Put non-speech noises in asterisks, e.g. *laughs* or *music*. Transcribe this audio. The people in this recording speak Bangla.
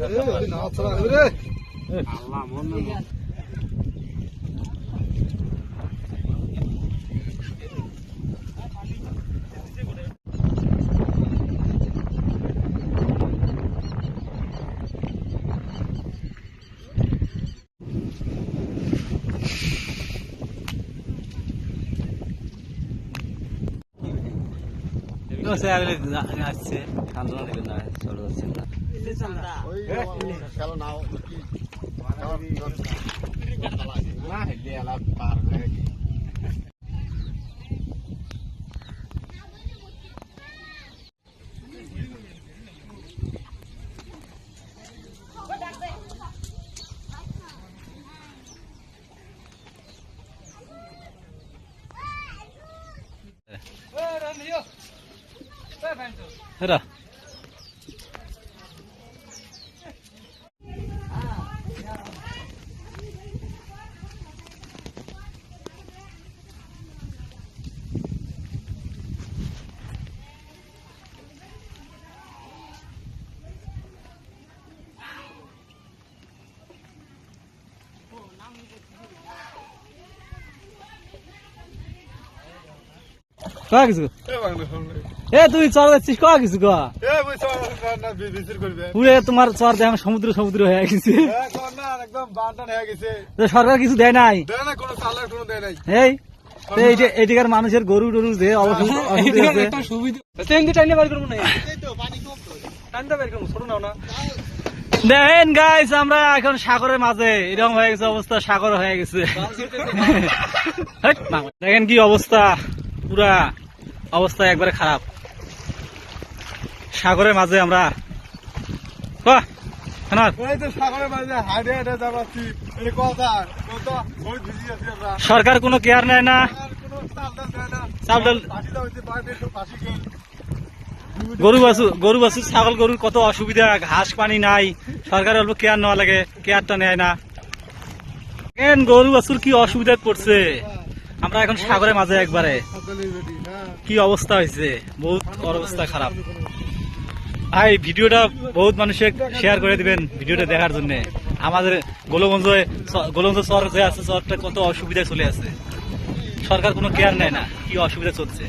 Öyle altına öyle. Allah'ım onunla mı? you না চলে যাচ্ছেন না हेर কয়া কিছু? এ তুই চর যাচ্ছিস কয়া কিছু কয়া? পুরে তোমার চর দেখো সমুদ্র সমুদ্র হয়ে গেছে। হয়ে সরকার কিছু দেয় নাই? দেয় না কোনো সালার কোনো দেয় নাই। এই তো এই যে এদিকার মানুষের গরু টরু যে অবস্থা দেখেন গাইস আমরা এখন সাগরের মাঝে। এরকম হয়ে গেছে অবস্থা সাগর হয়ে গেছে। *laughs* হেৎ, দেখেন কি অবস্থা। পুরা অবস্থা একবারে খারাপ। সাগরের মাঝে আমরা। সরকার কোনো কেয়ার নেয় না। গরু বাছু গরু বাছু ছাগল গরুর কত অসুবিধা ঘাস পানি নাই। সরকার অল্প কেয়ার নেওয়া লাগে কেয়ারটা নেয় না। কেন গরু বাছুর কি অসুবিধা পড়ছে? আমরা এখন সাগরের মাঝে একবারে। কি অবস্থা হয়েছে? বহুত অবস্থা খারাপ। ভাই ভিডিওটা বহুত মানুষে শেয়ার করে দিবেন ভিডিওটা দেখার জন্য। আমাদের গোলগঞ্জ গোলগঞ্জ সর যে আছে চরটা কত অসুবিধা চলে আছে। সরকার কোনো কেয়ার নেয় না, কি অসুবিধা চলছে।